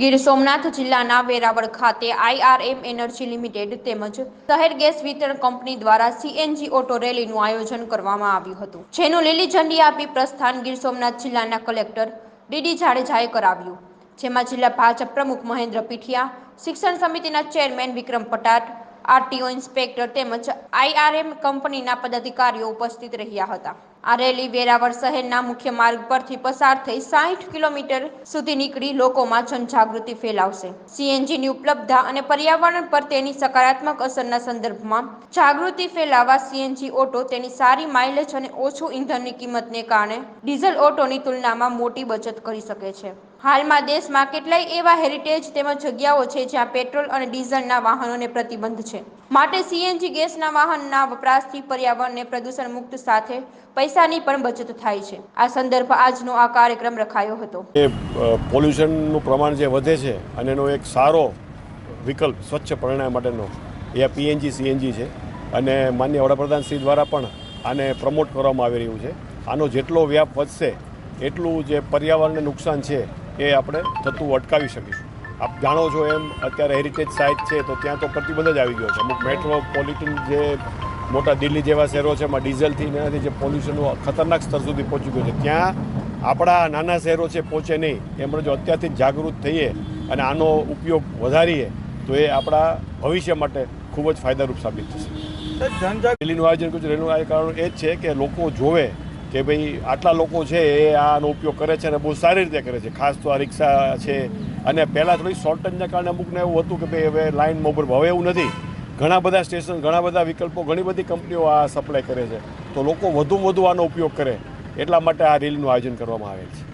ગીર સોમનાથ જિલ્લાના વેરાવળ ખાતે આઈઆરએમ energy limited તેમજ શહેર ગેસ વિતરણ કંપની દ્વારા સીએનજી ઓટો રેલીનું આયોજન કરવામાં આવ્યું હતું, જેનું લીલી ઝંડી આપી પ્રસ્થાન ગીર સોમનાથ જિલ્લાના કલેક્ટર ડીડી જાડેજાએ કરાવ્યું. જેમાં જિલ્લા ભાજપ પ્રમુખ મહેન્દ્ર પીઠિયા, શિક્ષણ સમિતિના chairman Vikram Patat, RTO inspector તેમજ આઈઆરએમ કંપનીના પદાધિકારીઓ ઉપસ્થિત રહ્યા હતા. આ રેલી વેરાવળ શહેરના મુખ્ય માર્ગ પરથી પસાર થઈ સાહીઠ કિલોમીટર સુધી નીકળી લોકોમાં જનજાગૃતિ ફેલાવશે. સીએનજીની ઉપલબ્ધતા અને પર્યાવરણ પર તેની સકારાત્મક અસરના સંદર્ભમાં જાગૃતિ ફેલાવવા સીએનજી ઓટો તેની સારી માઇલેજ અને ઓછું ઇંધણની કિંમતને કારણે ડીઝલ ઓટોની તુલનામાં મોટી બચત કરી શકે છે. હાલમાં દેશમાં કેટલાય એવા હેરિટેજ તેમજ જગ્યાઓ છે જ્યાં પેટ્રોલ અને ડીઝલના વાહનોને પ્રતિબંધ છે. માટે સીએનજી ગેસના વાહનના વપરાશથી પર્યાવરણને પ્રદૂષણ મુક્ત સાથે પૈસાની પણ બચત થાય છે. આ સંદર્ભ આજનો આ કાર્યક્રમ રખાયો હતો. એ પોલ્યુશનનું પ્રમાણ જે વધે છે અને એનો એક સારો વિકલ્પ સ્વચ્છ પરિણામ માટેનો એ પીએનજી સીએનજી છે. અને માન્ય વડાપ્રધાન શ્રી દ્વારા પણ આને પ્રમોટ કરવામાં આવી રહ્યું છે. આનો જેટલો વ્યાપ વધશે, એટલું જે પર્યાવરણને નુકસાન છે એ આપણે થતું અટકાવી શકીશું. આપ જાણો છો એમ, અત્યારે હેરિટેજ સાઇટ છે તો ત્યાં તો પ્રતિબંધ જ આવી ગયો છે. અમુક મેટ્રોપોલિટન જે મોટા દિલ્હી જેવા શહેરો છે એમાં ડીઝલથી એનાથી જે પોલ્યુશનનું ખતરનાક સ્તર સુધી પહોંચી ગયું છે. ત્યાં આપણા નાના શહેરો છે પહોંચે નહીં. એમણે જો અત્યારથી જાગૃત થઈએ અને આનો ઉપયોગ વધારીએ તો એ આપણા ભવિષ્ય માટે ખૂબ જ ફાયદારૂપ સાબિત થશે. રેલીનું આયોજન કર્યું છે રેલીનું આયોજન કારણ એ જ છે કે લોકો જોવે કે ભાઈ આટલા લોકો છે એ આનો ઉપયોગ કરે છે અને બહુ સારી રીતે કરે છે. ખાસ તો આ રિક્ષા છે. અને પહેલાં થોડી શોર્ટેજના કારણે અમુકને એવું હતું કે ભાઈ હવે લાઇનમાં મોબર હવે એવું નથી. ઘણા બધા સ્ટેશન, ઘણા બધા વિકલ્પો, ઘણી બધી કંપનીઓ આ સપ્લાય કરે છે. તો લોકો વધુ વધુ આનો ઉપયોગ કરે એટલા માટે આ રેલીનું આયોજન કરવામાં આવે છે.